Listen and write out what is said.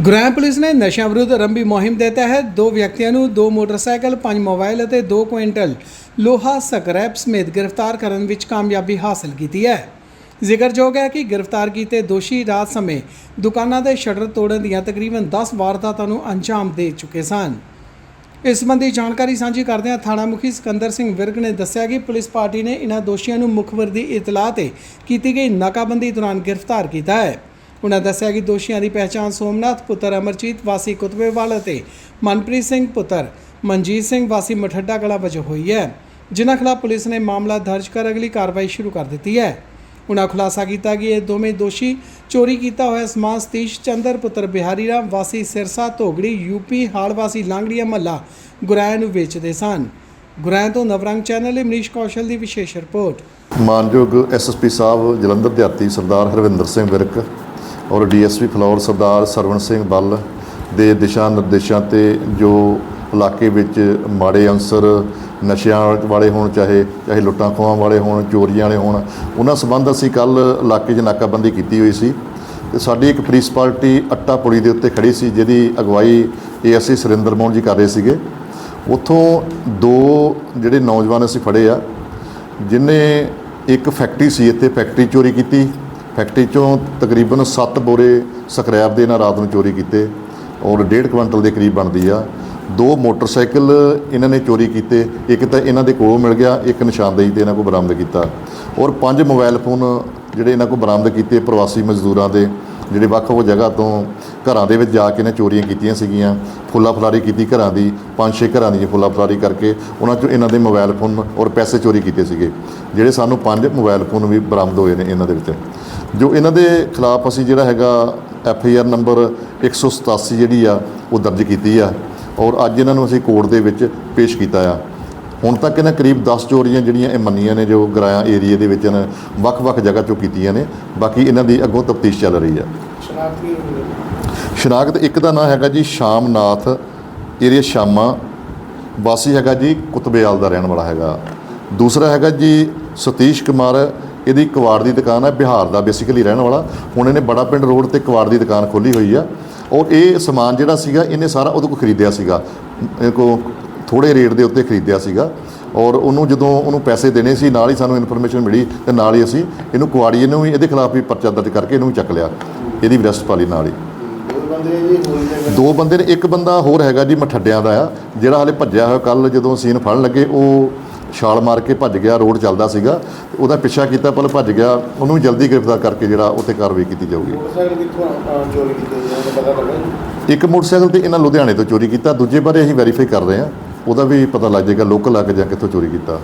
ਗੁਰਾਂ ਪੁਲਿਸ ਨੇ ਨਸ਼ਿਆਂ ਵਿਰੁੱਧ ਆਰੰਭੀ ਮੁਹਿੰਮ ਦੇ ਤਹਿਤ ਦੋ ਵਿਅਕਤੀਆਂ ਨੂੰ ਦੋ ਮੋਟਰਸਾਈਕਲ, ਪੰਜ ਮੋਬਾਈਲ ਅਤੇ ਦੋ ਕੁਇੰਟਲ ਲੋਹਾ ਸਕਰੈਪ ਸਮੇਤ ਗ੍ਰਿਫਤਾਰ ਕਰਨ ਵਿੱਚ ਕਾਮਯਾਬੀ ਹਾਸਲ ਕੀਤੀ ਹੈ। ਜ਼ਿਕਰਯੋਗ ਹੈ ਕਿ ਗ੍ਰਿਫਤਾਰ ਕੀਤੇ ਦੋਸ਼ੀ ਰਾਤ ਸਮੇਂ ਦੁਕਾਨਾਂ ਦੇ ਸ਼ਟਰ ਤੋੜਨ ਦੀਆਂ ਤਕਰੀਬਨ 10 ਵਾਰਦਾਤਾਂ ਨੂੰ ਅੰਜਾਮ ਦੇ ਚੁੱਕੇ ਸਨ। ਇਸ ਸੰਬੰਧੀ ਜਾਣਕਾਰੀ ਸਾਂਝੀ ਕਰਦਿਆਂ ਥਾਣਾ ਮੁਖੀ ਸਿਕੰਦਰ ਸਿੰਘ ਵਿਰਗ ਨੇ ਦੱਸਿਆ ਕਿ ਪੁਲਿਸ ਪਾਰਟੀ ਨੇ ਇਨ੍ਹਾਂ ਦੋਸ਼ੀਆਂ ਨੂੰ ਮੁਖਬਰ ਦੀ ਇਤਲਾਹ ਤੇ ਕੀਤੀ ਗਈ ਨਾਕਾਬੰਦੀ ਦੌਰਾਨ ਗ੍ਰਿਫਤਾਰ ਕੀਤਾ ਹੈ। ਉਨ੍ਹਾਂ ਦੱਸਿਆ ਕਿ ਦੋਸ਼ੀਆਂ ਦੀ ਪਹਿਚਾਣ ਸੋਮਨਾਥ ਪੁੱਤਰ ਅਮਰਜੀਤ ਵਾਸੀ ਕੁਤਬੇਵਾਲ ਅਤੇ ਮਨਪ੍ਰੀਤ ਸਿੰਘ ਪੁੱਤਰ ਮਨਜੀਤ ਸਿੰਘ ਵਾਸੀ ਮਠੱਡਾ ਕਲਾ ਵਜੋਂ ਹੋਈ ਹੈ, ਜਿਨ੍ਹਾਂ ਖਿਲਾਫ ਪੁਲਿਸ ਨੇ ਮਾਮਲਾ ਦਰਜ ਕਰ ਅਗਲੀ ਕਾਰਵਾਈ ਸ਼ੁਰੂ ਕਰ ਦਿੱਤੀ ਹੈ। ਉਹਨਾਂ ਖੁਲਾਸਾ ਕੀਤਾ ਕਿ ਇਹ ਦੋਵੇਂ ਦੋਸ਼ੀ ਚੋਰੀ ਕੀਤਾ ਹੋਇਆ ਸਮਾਨ ਸਤੀਸ਼ ਚੰਦਰ ਪੁੱਤਰ ਬਿਹਾਰੀ ਰਾਮ ਵਾਸੀ ਸਿਰਸਾ ਧੋਗੜੀ ਯੂਪੀ ਹਾਲ ਵਾਸੀ ਲਾਂਗੜੀਆ ਮੱਲਾ ਗੁਰਾਇ ਨੂੰ ਵੇਚਦੇ ਸਨ। ਗੁਰਾਇਆਂ ਤੋਂ ਨਵਰੰਗ ਚੈਨਲ ਲਈ ਮਨੀਸ਼ ਕੌਸ਼ਲ ਦੀ ਵਿਸ਼ੇਸ਼ ਰਿਪੋਰਟ। ਮਾਨਯੋਗ ਐਸਐਸਪੀ ਸਾਹਿਬ, ਜਲੰਧਰ ਦਿਹਾਤੀ ਸਰਦਾਰ ਹਰਵਿੰਦਰ ਸਿੰਘ ਵਿਰਕ ਔਰ ਡੀਐਸਪੀ ਫਲੋਰ ਸਰਦਾਰ ਸਰਵਣ ਸਿੰਘ ਬੱਲ ਦੇ ਦਿਸ਼ਾ ਨਿਰਦੇਸ਼ਾਂ ਤੇ ਜੋ ਇਲਾਕੇ ਵਿੱਚ ਮਾੜੇ ਅੰਸਰ, ਨਸ਼ਿਆਂ ਵਾਲੇ ਹੋਣ, ਚਾਹੇ ਚਾਹੇ ਲੁੱਟਾਂ ਖੋਹਾਂ ਵਾਲੇ ਹੋਣ, ਚੋਰੀਆਂ ਵਾਲੇ ਹੋਣ, ਉਹਨਾਂ ਸੰਬੰਧ ਅਸੀਂ ਕੱਲ ਇਲਾਕੇ 'ਚ ਨਾਕਾਬੰਦੀ ਕੀਤੀ ਹੋਈ ਸੀ ਤੇ ਸਾਡੀ ਇੱਕ ਪੁਲਿਸ ਪਾਰਟੀ ਅੱਟਾ ਪੁਲੀ ਦੇ ਉੱਤੇ ਖੜੀ ਸੀ, ਜਿਹਦੀ ਅਗਵਾਈ ਏਐਸਏ ਸੁਰਿੰਦਰ ਮੋਹਨ ਜੀ ਕਰ ਰਹੇ ਸੀਗੇ। ਉੱਥੋਂ ਦੋ ਜਿਹੜੇ ਨੌਜਵਾਨ ਅਸੀਂ ਫੜੇ ਆ, ਜਿਨੇ ਇੱਕ ਫੈਕਟਰੀ ਸੀ, ਇੱਥੇ ਫੈਕਟਰੀ ਚੋਰੀ ਕੀਤੀ ਫੈਕਟਰੀ ਚੋਂ ਤਕਰੀਬਨ 7 ਬੋਰੇ ਸਕ੍ਰੈਪ ਦੇ ਇਹਨਾਂ ਰਾਤ ਨੂੰ ਚੋਰੀ ਕੀਤੇ ਔਰ 1.5 ਕੁਇੰਟਲ ਦੇ ਕਰੀਬ ਬਣਦੀ ਆ। ਦੋ ਮੋਟਰਸਾਈਕਲ ਇਹਨਾਂ ਨੇ ਚੋਰੀ ਕੀਤੇ, ਇੱਕ ਤਾਂ ਇਹਨਾਂ ਦੇ ਕੋਲੋਂ ਮਿਲ ਗਿਆ, ਇੱਕ ਨਿਸ਼ਾਨਦੇਹੀ ਤੇ ਇਹਨਾਂ ਕੋਲ ਬਰਾਮਦ ਕੀਤਾ। ਔਰ ਪੰਜ ਮੋਬਾਈਲ ਫੋਨ ਜਿਹੜੇ ਇਹਨਾਂ ਕੋਲ ਬਰਾਮਦ ਕੀਤੇ ਪ੍ਰਵਾਸੀ ਮਜ਼ਦੂਰਾਂ ਦੇ ਜਿਹੜੇ ਵੱਖ-ਵੱਖ ਜਗ੍ਹਾ ਤੋਂ ਘਰਾਂ ਦੇ ਵਿੱਚ ਜਾ ਕੇ ਇਹਨਾਂ ਚੋਰੀਆਂ ਕੀਤੀਆਂ ਸੀਗੀਆਂ ਫੁੱਲਾ ਫਲਾਰੀ ਕੀਤੀ ਘਰਾਂ ਦੀ ਪੰਜ ਛੇ ਘਰਾਂ ਦੀ ਫੁੱਲਾ ਫਲਾਰੀ ਕਰਕੇ ਉਹਨਾਂ ਚੋਂ ਇਹਨਾਂ ਦੇ ਮੋਬਾਈਲ ਫੋਨ ਔਰ ਪੈਸੇ ਚੋਰੀ ਕੀਤੇ ਸੀਗੇ। ਜਿਹੜੇ ਸਾਨੂੰ ਪੰਜ ਮੋਬਾਈਲ ਫੋਨ ਵੀ ਬਰਾਮਦ ਹੋਏ ਨੇ ਇਹਨਾਂ ਦੇ ਵਿੱਚ। ਜੋ ਇਹਨਾਂ ਦੇ ਖਿਲਾਫ ਅਸੀਂ ਜਿਹੜਾ ਹੈਗਾ ਐਫ ਆਈ ਆਰ ਨੰਬਰ 187 ਜਿਹੜੀ ਆ, ਉਹ ਦਰਜ ਕੀਤੀ ਆ ਔਰ ਅੱਜ ਇਹਨਾਂ ਨੂੰ ਅਸੀਂ ਕੋਰਟ ਦੇ ਵਿੱਚ ਪੇਸ਼ ਕੀਤਾ ਆ। ਹੁਣ ਤੱਕ ਇਹਨਾਂ ਕਰੀਬ 10 ਚੋਰੀਆਂ ਜਿਹੜੀਆਂ ਇਹ ਮੰਨੀਆਂ ਨੇ ਜੋ ਗਰਾਇਆ ਏਰੀਏ ਦੇ ਵਿੱਚ ਇਹਨਾਂ ਨੇ ਵੱਖ-ਵੱਖ ਜਗ੍ਹਾ ਚੋਂ ਕੀਤੀਆਂ ਨੇ। ਬਾਕੀ ਇਹਨਾਂ ਦੀ ਅੱਗੋਂ ਤਫਤੀਸ਼ ਚੱਲ ਰਹੀ ਆ। ਸ਼ਨਾਖਤ ਇੱਕ ਦਾ ਨਾਮ ਹੈਗਾ ਜੀ ਸ਼ਾਮਨਾਥ ਏਰੀਆ ਸ਼ਾਮਾ। ਵਾਸੀ ਹੈਗਾ ਜੀ ਕੁਤਬੇਆਲ ਦਾ ਰਹਿਣ ਵਾਲਾ ਹੈਗਾ। ਦੂਸਰਾ ਹੈਗਾ ਜੀ ਸਤੀਸ਼ ਕੁਮਾਰ ਇਹਦੀ ਕਵਾੜ ਦੀ ਦੁਕਾਨ ਹੈ ਬਿਹਾਰ ਦਾ ਬੇਸਿਕਲੀ ਰਹਿਣ ਵਾਲਾ। ਹੁਣ ਇਹਨੇ ਬੜਾ ਪਿੰਡ ਰੋਡ ਤੇ ਕਵਾੜ ਦੀ ਦੁਕਾਨ ਖੋਲੀ ਹੋਈ ਆ। ਔਰ ਇਹ ਸਮਾਨ ਜਿਹੜਾ ਸੀਗਾ ਇਹਨੇ ਸਾਰਾ ਉਹਦੇ ਕੋਲ ਖਰੀਦਿਆ ਸੀਗਾ। ਇਹ ਕੋ ਥੋੜੇ ਰੇਟ ਦੇ ਉੱਤੇ ਖਰੀਦਿਆ ਸੀਗਾ ਔਰ ਉਹਨੂੰ ਜਦੋਂ ਉਹਨੂੰ ਪੈਸੇ ਦੇਣੇ ਸੀ ਨਾਲ ਹੀ ਸਾਨੂੰ ਇਨਫੋਰਮੇਸ਼ਨ ਮਿਲੀ ਤੇ ਨਾਲ ਹੀ ਅਸੀਂ ਇਹਨੂੰ ਕੁਆੜੀਏ ਨੂੰ ਵੀ ਇਹਦੇ ਖਿਲਾਫ ਵੀ ਪਰਚਾ ਦਰਜ ਕਰਕੇ ਇਹਨੂੰ ਵੀ ਚੱਕ ਲਿਆ ਇਹਦੀ ਵੀ ਅਰੈਸਟ ਪਾ ਲਈ ਨਾਲ ਹੀ। ਦੋ ਬੰਦੇ ਨੇ ਇੱਕ ਬੰਦਾ ਹੋਰ ਹੈਗਾ ਜੀ ਮਠੱਡਿਆਂ ਦਾ ਆ ਜਿਹੜਾ ਹਾਲੇ ਭੱਜਿਆ ਹੋਇਆ ਕੱਲ ਜਦੋਂ ਸੀਨ ਫੜਨ ਲੱਗੇ ਉਹ ਛਾਲ ਮਾਰ ਕੇ ਭੱਜ ਗਿਆ ਰੋਡ ਚੱਲਦਾ ਸੀਗਾ ਉਹਦਾ ਪਿੱਛਾ ਕੀਤਾ ਪਰ ਭੱਜ ਗਿਆ ਉਹਨੂੰ ਵੀ ਜਲਦੀ ਗ੍ਰਿਫਤਾਰ ਕਰਕੇ ਜਿਹੜਾ ਉੱਤੇ ਕਾਰਵਾਈ ਕੀਤੀ ਜਾਊਗੀ? ਇੱਕ ਮੋਟਰਸਾਈਕਲ ਤੇ ਇਹਨਾਂ ਲੁਧਿਆਣੇ ਤੋਂ ਚੋਰੀ ਕੀਤਾ ਦੂਜੇ ਬਾਰੇ ਅਸੀਂ ਵੈਰੀਫਾਈ ਕਰ ਰਹੇ ਹਾਂ। ਉਹਦਾ ਵੀ ਪਤਾ ਲੱਗ ਜਾਏਗਾ ਲੋਕਲ ਆ ਕੇ ਜਾਂ ਕਿੱਥੋਂ ਚੋਰੀ ਕੀਤਾ।